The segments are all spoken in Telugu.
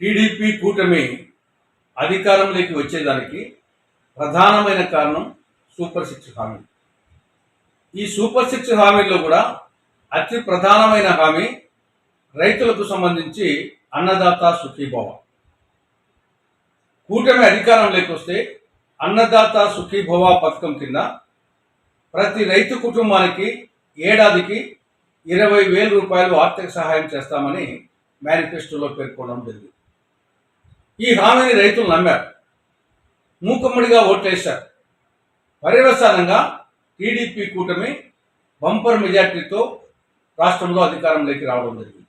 TDP కూటమి అధికారంలోకి వచ్చేదానికి ప్రధానమైన కారణం సూపర్ సిక్స్ హామీ. ఈ సూపర్ సిక్స్ హామీల్లో కూడా అతి ప్రధానమైన హామీ రైతులకు సంబంధించి అన్నదాత సుఖీభవ. కూటమి అధికారంలోకి వస్తే అన్నదాత సుఖీభవ పథకం కింద ప్రతి రైతు కుటుంబానికి ఏడాదికి ఇరవై వేల రూపాయలు ఆర్థిక సహాయం చేస్తామని మేనిఫెస్టోలో పేర్కొనడం జరిగింది. ఈ హామీని రైతులు నమ్మారు. మూకుమ్మడిగా ఓట్లేశారు. పర్యవసానంగా టీడీపీ కూటమి బంపర్ మెజార్టీతో రాష్ట్రంలో అధికారంలోకి రావడం జరిగింది.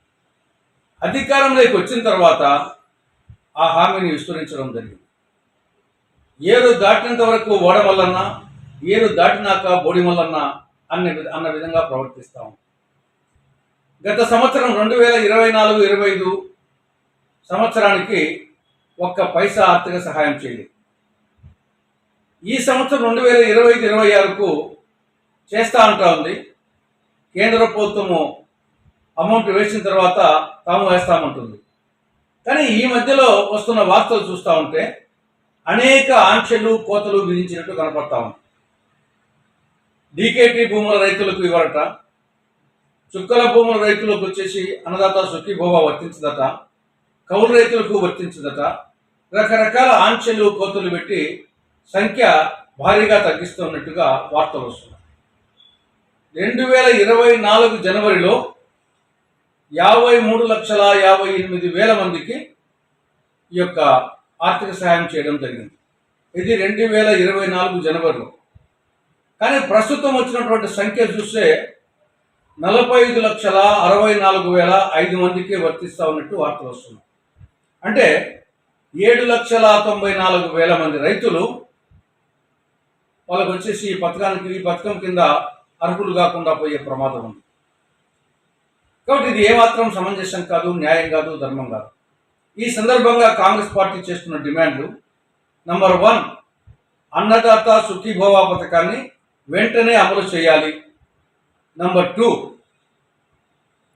అధికారంలోకి వచ్చిన తర్వాత ఆ హామీని విస్తరించడం జరిగింది. ఏరు దాటినంత వరకు ఓడమల్లన్న ఏరు దాటినాక బోడిమల్లన్న అన్న అన్న విధంగా ప్రవర్తిస్తాం గత సంవత్సరం రెండు వేల ఇరవై నాలుగు ఇరవై ఐదు సంవత్సరానికి ఒక్క పైసా ఆర్థిక సహాయం చేయలేదు ఈ సంవత్సరం రెండు వేల ఇరవై ఐదు ఇరవై ఆరుకు చేస్తా అంటా ఉంది. కేంద్ర ప్రభుత్వము అమౌంట్ వేసిన తర్వాత తాము వేస్తామంటుంది. కానీ ఈ మధ్యలో వస్తున్న వార్తలు చూస్తూ ఉంటే అనేక ఆంక్షలు కోతలు విధించినట్టు కనపడతా ఉంది. డీకేటీ భూముల రైతులకు ఇవ్వరట చుక్కల భూముల రైతులకు వచ్చేసి అన్నదాత సుఖీభోవ వర్తించదట. కౌలు రైతులకు వర్తించదట. రకరకాల ఆంక్షలు కోతలు పెట్టి సంఖ్య భారీగా తగ్గిస్తున్నట్టుగా వార్తలు వస్తున్నాయి. రెండు వేల ఇరవై నాలుగు జనవరిలో యాభై మూడు లక్షల యాభై ఎనిమిది వేల మందికి ఈ యొక్క ఆర్థిక సహాయం చేయడం జరిగింది. ఇది రెండు వేల ఇరవై నాలుగు జనవరిలో. కానీ ప్రస్తుతం వచ్చినటువంటి సంఖ్య చూస్తే నలభై ఐదు లక్షల అరవై నాలుగు వేల ఐదు మందికి వర్తిస్తా ఉన్నట్టు వార్తలు వస్తున్నాయి. అంటే ఏడు లక్షల తొంభై నాలుగు వేల మంది రైతులు వాళ్ళకు వచ్చేసి ఈ పథకానికి ఈ పథకం కింద అర్హులు కాకుండా పోయే ప్రమాదం ఉంది. కాబట్టి ఇది ఏమాత్రం సమంజసం కాదు న్యాయం కాదు ధర్మం కాదు. ఈ సందర్భంగా కాంగ్రెస్ పార్టీ చేస్తున్న డిమాండ్లు నంబర్ వన్ అన్నదాత సుఖీభోవా పథకాన్ని వెంటనే అమలు చేయాలి. నంబర్ టూ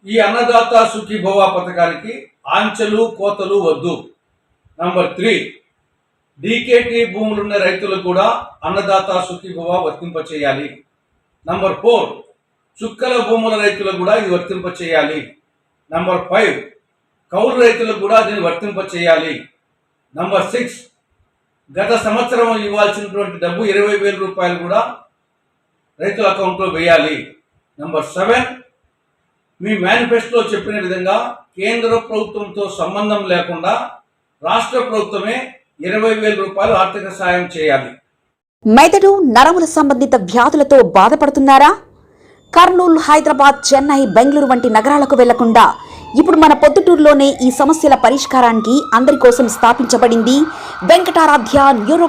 ఈ అన్నదాత సుఖీభవ పథకానికి ఆంచెలు కోతలు వద్దు. నంబర్ త్రీ డీకేటీ భూములున్న రైతులకు కూడా అన్నదాత సుఖీభవ వర్తింపచేయాలి నంబర్ ఫోర్ చుక్కల భూముల రైతులకు కూడా ఇది వర్తింపచేయాలి నంబర్ ఫైవ్ కౌలు రైతులకు కూడా దీన్ని వర్తింపచేయాలి నంబర్ సిక్స్ గత సంవత్సరం ఇవ్వాల్సినటువంటి డబ్బు ఇరవై వేల రూపాయలు కూడా రైతుల అకౌంట్లో వేయాలి. నంబర్ సెవెన్ మీ మేనిఫెస్టోలో చెప్పిన విధంగా కేంద్ర ప్రభుత్వంతో సంబంధం లేకుండా రాష్ట్ర ప్రభుత్వమే ఇరవై వేల రూపాయలు ఆర్థిక సాయం చేయాలి. మెదడు నరముల సంబంధిత వ్యాధులతో బాధపడుతున్నారా? కర్నూలు హైదరాబాద్ చెన్నై బెంగళూరు వంటి నగరాలకు వెళ్ళకుండా ఇప్పుడు మన పొద్దుటూరులోనే ఈ సమస్యల పరిష్కారానికి అందరి కోసం స్థాపించబడింది వెంకటారాధ్య న్యూరో